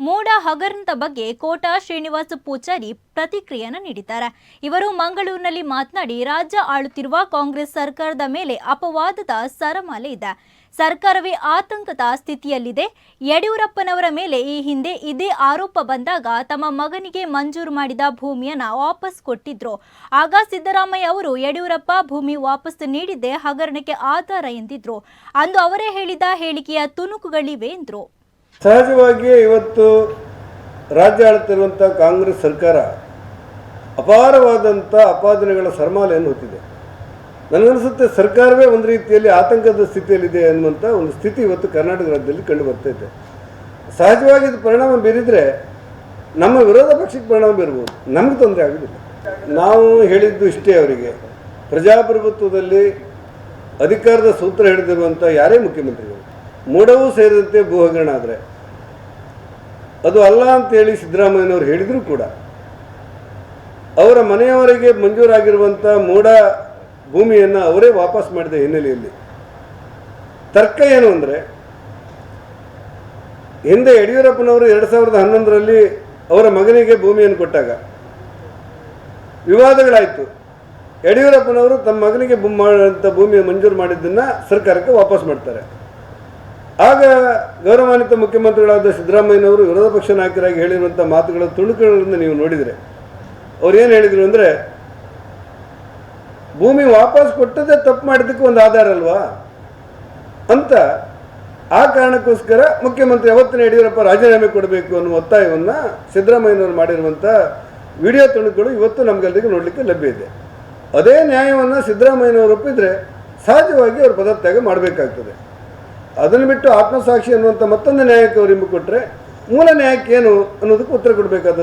ಮೂಡ ಹಗರಣದ ಬಗ್ಗೆ ಕೋಟಾ ಶ್ರೀನಿವಾಸ ಪೂಜಾರಿ ಪ್ರತಿಕ್ರಿಯೆಯನ್ನು ನೀಡಿದ್ದಾರೆ. ಇವರು ಮಂಗಳೂರಿನಲ್ಲಿ ಮಾತನಾಡಿ, ರಾಜ್ಯ ಆಳುತ್ತಿರುವ ಕಾಂಗ್ರೆಸ್ ಸರ್ಕಾರದ ಮೇಲೆ ಅಪವಾದದ ಸರಮಾಲೆ ಇದೆ. ಸರ್ಕಾರವೇ ಆತಂಕದ ಸ್ಥಿತಿಯಲ್ಲಿದೆ. ಯಡಿಯೂರಪ್ಪನವರ ಮೇಲೆ ಈ ಹಿಂದೆ ಇದೇ ಆರೋಪ ಬಂದಾಗ ತಮ್ಮ ಮಗನಿಗೆ ಮಂಜೂರು ಮಾಡಿದ ಭೂಮಿಯನ್ನು ವಾಪಸ್ ಕೊಟ್ಟಿದ್ರು. ಆಗ ಸಿದ್ದರಾಮಯ್ಯ ಅವರು, ಯಡಿಯೂರಪ್ಪ ಭೂಮಿ ವಾಪಸ್ ನೀಡಿದ್ದೆ ಹಗರಣಕ್ಕೆ ಆಧಾರ ಎಂದಿದ್ರು. ಅಂದು ಅವರೇ ಹೇಳಿದ ಹೇಳಿಕೆಯ ತುಣುಕುಗಳಿವೆ ಎಂದ್ರು. ಸಹಜವಾಗಿಯೇ ಇವತ್ತು ರಾಜ್ಯ ಆಳುತ್ತಿರುವಂಥ ಕಾಂಗ್ರೆಸ್ ಸರ್ಕಾರ ಅಪಾರವಾದಂಥ ಅಪಾದನೆಗಳ ಸರ್ಮಾಲೆಯನ್ನು ಹೊತ್ತಿದೆ. ನನಗನ್ನಿಸುತ್ತೆ ಸರ್ಕಾರವೇ ಒಂದು ರೀತಿಯಲ್ಲಿ ಆತಂಕದ ಸ್ಥಿತಿಯಲ್ಲಿದೆ ಅನ್ನುವಂಥ ಒಂದು ಸ್ಥಿತಿ ಇವತ್ತು ಕರ್ನಾಟಕ ರಾಜ್ಯದಲ್ಲಿ ಕಂಡು ಬರ್ತೈತೆ ಸಹಜವಾಗಿ ಇದು ಪರಿಣಾಮ ಬೀರಿದರೆ ನಮ್ಮ ವಿರೋಧ ಪಕ್ಷಕ್ಕೆ ಪರಿಣಾಮ ಬೀರ್ಬೋದು. ನಮಗೆ ತೊಂದರೆ ಆಗೋದಿಲ್ಲ. ನಾವು ಹೇಳಿದ್ದು ಇಷ್ಟೇ ಅವರಿಗೆ. ಪ್ರಜಾಪ್ರಭುತ್ವದಲ್ಲಿ ಅಧಿಕಾರದ ಸೂತ್ರ ಹಿಡಿದಿರುವಂಥ ಯಾರೇ ಮುಖ್ಯಮಂತ್ರಿಗಳು ಮೂಡವೂ ಸೇರಿದಂತೆ ಭೂ ಹಗರಣ ಆದರೆ ಅದು ಅಲ್ಲ ಅಂತೇಳಿ ಸಿದ್ದರಾಮಯ್ಯನವರು ಹೇಳಿದರೂ ಕೂಡ, ಅವರ ಮನೆಯವರಿಗೆ ಮಂಜೂರಾಗಿರುವಂಥ ಮೋಡ ಭೂಮಿಯನ್ನು ಅವರೇ ವಾಪಸ್ ಮಾಡಿದ ಹಿನ್ನೆಲೆಯಲ್ಲಿ. ತರ್ಕ ಏನು ಅಂದರೆ, ಹಿಂದೆ ಯಡಿಯೂರಪ್ಪನವರು ಎರಡು ಸಾವಿರದ ಹನ್ನೊಂದರಲ್ಲಿ ಅವರ ಮಗನಿಗೆ ಭೂಮಿಯನ್ನು ಕೊಟ್ಟಾಗ, ವಿವಾದಗಳಾಯಿತು. ಯಡಿಯೂರಪ್ಪನವರು ತಮ್ಮ ಮಗನಿಗೆ ಭೂ ಮಾಡಿದಂಥ ಭೂಮಿ ಮಂಜೂರು ಮಾಡಿದ್ದನ್ನು ಸರ್ಕಾರಕ್ಕೆ ವಾಪಸ್ ಮಾಡ್ತಾರೆ. ಆಗ ಗೌರವಾನ್ವಿತ ಮುಖ್ಯಮಂತ್ರಿಗಳಾದ ಸಿದ್ದರಾಮಯ್ಯನವರು ವಿರೋಧ ಪಕ್ಷ ನಾಯಕರಾಗಿ ಹೇಳಿರುವಂಥ ಮಾತುಗಳ ತುಣುಕುಗಳನ್ನು ನೀವು ನೋಡಿದರೆ, ಅವ್ರು ಏನು ಹೇಳಿದರು ಅಂದರೆ, ಭೂಮಿ ವಾಪಸ್ ಕೊಟ್ಟದೇ ತಪ್ಪು ಮಾಡಿದ್ದಕ್ಕೆ ಒಂದು ಆಧಾರ ಅಲ್ವಾ? ಅಂತ ಆ ಕಾರಣಕ್ಕೋಸ್ಕರ ಮುಖ್ಯಮಂತ್ರಿ ಯಾವತ್ತಿನ ಯಡಿಯೂರಪ್ಪ ರಾಜೀನಾಮೆ ಕೊಡಬೇಕು ಅನ್ನುವ ಒತ್ತಾಯವನ್ನು ಸಿದ್ದರಾಮಯ್ಯನವರು ಮಾಡಿರುವಂಥ ವಿಡಿಯೋ ತುಣುಕುಗಳು ಇವತ್ತು ನಮಗೆಲ್ಲರಿಗೂ ನೋಡಲಿಕ್ಕೆ ಲಭ್ಯ ಇದೆ. ಅದೇ ನ್ಯಾಯವನ್ನು ಸಿದ್ದರಾಮಯ್ಯನವರು ಒಪ್ಪಿದರೆ ಸಹಜವಾಗಿ ಅವರು ಪದತ್ಯಾಗ ಮಾಡಬೇಕಾಗ್ತದೆ. ಅದನ್ನು ಬಿಟ್ಟು ಆತ್ಮಸಾಕ್ಷಿ ಅನ್ನುವಂಥ ಮತ್ತೊಂದು ನ್ಯಾಯಕ್ಕೆ ಅವರು ಇಂಬು ಕೊಟ್ಟರೆ ಮೂಲ ನ್ಯಾಯಕ್ಕೆ ಏನು ಅನ್ನೋದಕ್ಕೆ ಉತ್ತರ ಕೊಡಬೇಕಾದ